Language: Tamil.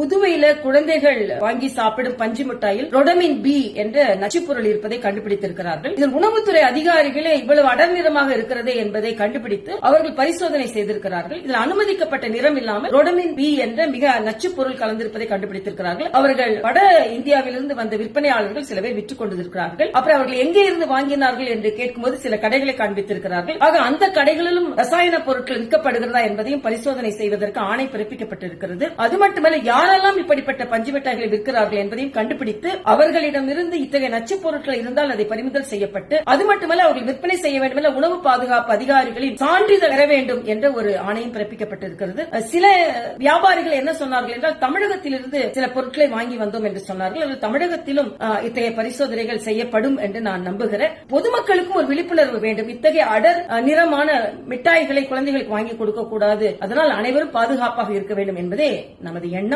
புதுவையில குழந்தைகள் வாங்கி சாப்பிடும் பஞ்சு மிட்டாயில் ரொடமின் பி என்ற நச்சுப்பொருள் இருப்பதை கண்டுபிடித்திருக்கிறார்கள். இதில் உணவுத்துறை அதிகாரிகளே இவ்வளவு அடர் நிறமாக இருக்கிறதே என்பதை கண்டுபிடித்து அவர்கள் பரிசோதனை செய்திருக்கிறார்கள். இதில் அனுமதிக்கப்பட்ட நிறம் இல்லாமல் ரொடமின் பி என்ற மிக நச்சுப்பொருள் கலந்திருப்பதை கண்டுபிடித்திருக்கிறார்கள். அவர்கள் வட இந்தியாவிலிருந்து வந்த விற்பனையாளர்கள் சில பேர் விற்றுக் கொண்டிருக்கிறார்கள். அப்புறம் அவர்கள் எங்கே இருந்து வாங்கினார்கள் என்று கேட்கும்போது சில கடைகளை காண்பித்திருக்கிறார்கள். ஆக அந்த கடைகளிலும் ரசாயன பொருட்கள் விற்கப்படுகிறதா என்பதையும் பரிசோதனை செய்வதற்கு ஆணை பிறப்பிக்கப்பட்டிருக்கிறது. அது மட்டுமல்ல யாரெல்லாம் இப்படிப்பட்ட பஞ்சு மிட்டாய்களை விற்கிறார்கள் என்பதையும் கண்டுபிடித்து அவர்களிடமிருந்து இத்தகைய நச்சுப் பொருட்கள் இருந்தால் அதை பறிமுதல் செய்யப்பட்டு அது மட்டுமல்ல அவர்கள் விற்பனை செய்ய வேண்டுமென உணவு பாதுகாப்பு அதிகாரிகளின் சான்றிதழ் பெற வேண்டும் என்ற ஒரு ஆணையம் பிறப்பிக்கப்பட்டிருக்கிறது. சில வியாபாரிகள் என்ன சொன்னார்கள் என்றால் தமிழகத்திலிருந்து சில பொருட்களை வாங்கி வந்தோம் என்று சொன்னார்கள். அது தமிழகத்திலும் இத்தகைய பரிசோதனைகள் செய்யப்படும் என்று நான் நம்புகிறேன். பொதுமக்களுக்கும் ஒரு விழிப்புணர்வு வேண்டும். இத்தகைய அடர் அஹ், நிறமான மிட்டாய்களை குழந்தைகளுக்கு வாங்கி கொடுக்க கூடாது அதனால் அனைவரும் பாதுகாப்பாக இருக்க வேண்டும் என்பதே நமது எண்ணம்.